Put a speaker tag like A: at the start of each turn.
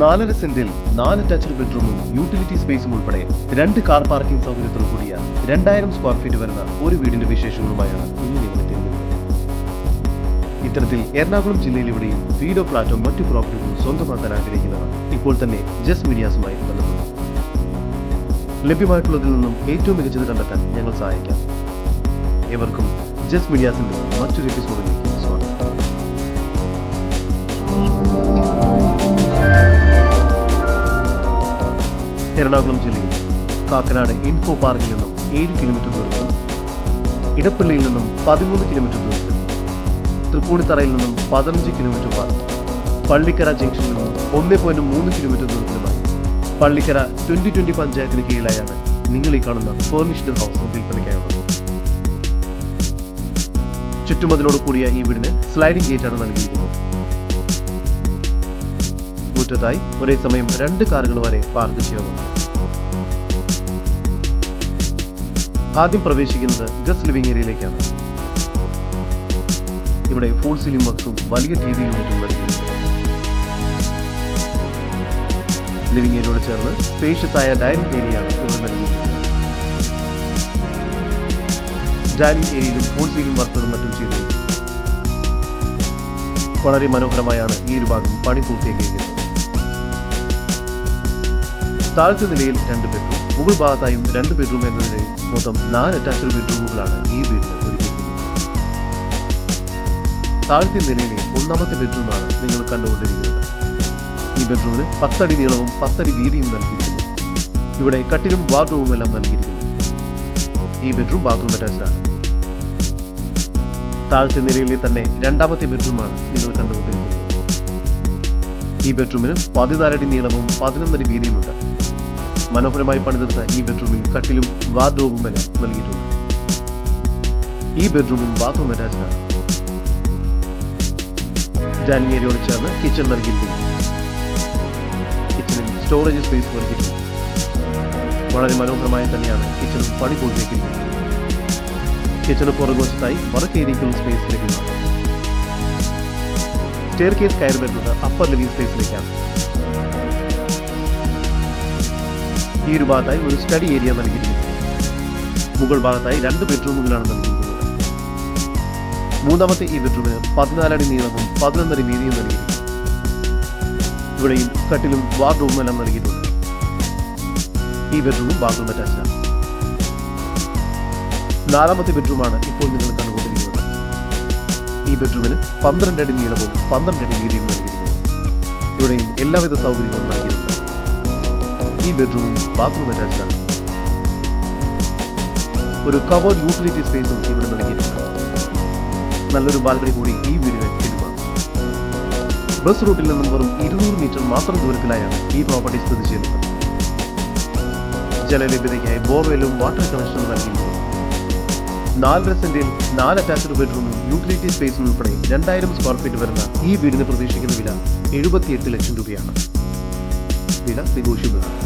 A: നാലര സെന്റിൽ നാല് അറ്റാച്ച്ഡ് ബെഡ്റൂമും യൂട്ടിലിറ്റി സ്പേസും ഉൾപ്പെടെ രണ്ട് കാർ പാർക്കിംഗ് സൗകര്യത്തോടു കൂടിയ രണ്ടായിരം സ്ക്വയർ ഫീറ്റ് വരുന്ന ഒരു വീടിന്റെ വിശേഷങ്ങളുമായാണ് ഇന്ന് ഇത്തരത്തിൽ എറണാകുളം ജില്ലയിൽ ഇവിടെയും വീടോ ഫ്ലാറ്റോ മറ്റു പ്രോപ്പർട്ടികളും സ്വന്തമാക്കാൻ ആഗ്രഹിക്കുന്നവർ ഇപ്പോൾ തന്നെ ജസ്റ്റ് മീഡിയാസുമായി ബന്ധപ്പെടും ലഭ്യമായിട്ടുള്ളതിൽ നിന്നും ഏറ്റവും മികച്ചത് കണ്ടെത്താൻ ഞങ്ങൾ സഹായിക്കാം. ഏവർക്കും ജസ് മീഡിയാസിന്റെ മറ്റൊരു എപ്പിസോഡിലേക്ക് സ്വാഗതം. എറണാകുളം ജില്ലയിൽ കാക്കനാട് ഇൻഫോ പാർക്കിൽ നിന്നും ഏഴ് കിലോമീറ്റർ ദൂരത്തും ഇടപ്പള്ളിയിൽ നിന്നും പതിമൂന്ന് കിലോമീറ്റർ ദൂരത്തിൽ തൃപ്പൂണിത്തറയിൽ നിന്നും പതിനഞ്ച് കിലോമീറ്റർ പാർക്കും പള്ളിക്കര ജംഗ്ഷനിൽ നിന്നും ഒന്ന് പോയിന്റ് മൂന്ന് കിലോമീറ്റർ ദൂരത്തിലുമായി. പള്ളിക്കര ട്വന്റി ട്വന്റി പഞ്ചായത്തിന് കീഴിലായാണ് നിങ്ങൾ ഈ കാണുന്ന ഫേർണിഷ്ഡ് ഹൗസ് വിൽപ്പനയ്ക്കായുള്ളത് ചുറ്റുമതിലോട് കൂടിയ ഈ വീടിന് സ്ലൈഡിംഗ് ഗേറ്റാണ് നൽകിയിരിക്കുന്നത്. മുറ്റത്തായി ഒരേ സമയം രണ്ട് കാറുകൾ വരെ പാർക്ക് ചെയ്യുന്നു ആദ്യം പ്രവേശിക്കുന്നത് ഗസ്റ്റ് ലിവിംഗ് ഏരിയയിലേക്കാണ്. ഇവിടെ ഫുൾ സീലിംഗ് വർക്സും വലിയ ടി വി ലിവിംഗ് ഏരിയയോട് ചേർന്ന് സ്പേഷ്യസായ ഡൈനിങ് ഏരിയയാണ് ഇവിടെ നൽകിയിരിക്കുന്നത്. ഡൈനിങ് ഏരിയയിലും ഫുൾ സീലിംഗ് വർക്കുകളും മറ്റും ചെയ്തു വളരെ മനോഹരമായാണ് ഈ ഒരു ഭാഗം പണി പൂർത്തിയാക്കിയിരിക്കുന്നത്. താഴത്തെ നിലയിൽ രണ്ട് ബെഡ്റൂം മുകൾ ഭാഗത്തായും രണ്ട് ബെഡ്റൂം എന്ന നിലയിൽ മൊത്തം നാല് അറ്റാച്ച്ഡ് ബെഡ്റൂമുകളാണ് ഈ വീടിന് ഒരുക്കിയിരിക്കുന്നത്. താഴത്തെ നിലയിലെ ഒന്നാമത്തെ ബെഡ്റൂമാണ് നിങ്ങൾ കണ്ടുകൊണ്ടിരിക്കുന്നത്. ഈ ബെഡ്റൂമിന് പത്തടി നീളവും പത്തടി വീതിയും നൽകിയിരിക്കുന്നു. ഇവിടെ കട്ടിലും ബാത്റൂമും എല്ലാം നൽകിയിരിക്കുന്നു. ഈ ബെഡ്റൂം ബാത്റൂം അറ്റാച്ച്ഡാണ് താഴത്തെ നിലയിലെ തന്നെ രണ്ടാമത്തെ ബെഡ്റൂമാണ് നിങ്ങൾ കണ്ടുകൊണ്ടിരിക്കുന്നത്. ഈ ബെഡ്റൂമിന് പതിനാലടി നീളവും പതിനൊന്നടി വീതിയുമുണ്ട് മനോഹരമായി പണിതെടുത്ത ഈ ബെഡ്റൂമിൽ കട്ടിലും വാർഡ്രോബും വരെ നൽകിയിട്ടുണ്ട്. ഈ ബെഡ്റൂമും ബാത്റൂം അറ്റാച്ച്ഡാണ് ഡൈനിങ് ഏരിയയോട് ചേർന്ന് കിച്ചൺ നൽകിയിരിക്കുന്നു. കിച്ചണിൽ സ്റ്റോറേജ് സ്പേസ് നൽകിയിട്ടുണ്ട് വളരെ മനോഹരമായി തന്നെയാണ് കിച്ചൺ പണി പൂർത്തിയാക്കിയിരിക്കുന്നത്. കിച്ചണ് പുറകുവശത്തായി വർക്ക് ഏരിയയ്ക്കുള്ള സ്പേസ് ലഭ്യമാണ്. സ്റ്റെയർ കേസ് കയറി വരുന്നത് അപ്പർ ലിവിംഗ് സ്പേസിലേക്കാണ് ഈ ഒരു ഭാഗത്തായി ഒരു സ്റ്റഡി ഏരിയ നൽകിയിരിക്കുന്നു. മുകൾ ഭാഗത്തായി രണ്ട് ബെഡ്റൂമുകളാണ് നൽകിയിരിക്കുന്നത്. മൂന്നാമത്തെ ഈ ബെഡ്റൂമിന് പതിനാലടി നീളവും പതിനൊന്നടി വീതിയും നൽകിയിരിക്കുന്നു. ഇവിടെയും കട്ടിലും വാർഡ്റൂമും എല്ലാം നൽകിയിട്ടുണ്ട്. ഈ ബെഡ്റൂമും ബാത്റൂം അറ്റാച്ചാണ് നാലാമത്തെ ബെഡ്റൂമാണ് ഇപ്പോൾ നിങ്ങൾ കണ്ടുകൊണ്ടിരിക്കുന്നത്. ഈ ബെഡ്റൂമിന് പന്ത്രണ്ട് അടി നീളവും പന്ത്രണ്ട് അടി വീതിയും നൽകിയിരിക്കുന്നു. ഇവിടെയും എല്ലാവിധ സൗകര്യങ്ങളും നൽകിയിട്ടുണ്ട്. ഈ ബെഡ്റൂമും ബാത്റൂം അറ്റാച്ച്ഡ് ആണ്. ഒരു കവേർഡ് യൂട്ടിലിറ്റി സ്പേസും ഇവിടെ നൽകിയിട്ടുണ്ട് നല്ലൊരു ബാൽക്കണി കൂടി ഈ വീടിന് ലഭ്യമാണ് ബസ് റൂട്ടിൽ നിന്നും വെറും ഇരുന്നൂറ് മീറ്റർ മാത്രം ദൂരത്തിലായാണ് ഈ പ്രോപ്പർട്ടി സ്ഥിതി ചെയ്യുന്നത്. ജലലഭ്യതയ്ക്കായി ബോർവെല്ലും വാട്ടർ കണക്ഷനും നൽകിയിട്ടുണ്ട്. നാലര സെന്റിൽ നാല് അറ്റാച്ച്ഡ് ബെഡ്റൂമും യൂട്ടിലിറ്റി സ്പേസും ഉൾപ്പെടെ രണ്ടായിരം സ്ക്വയർ ഫീറ്റ് വരുന്ന ഈ വീടിന് പ്രതീക്ഷിക്കുന്ന വില എഴുപത്തിയെട്ട് ലക്ഷം രൂപയാണ്. വില നിഘോഷിക്കുന്നത്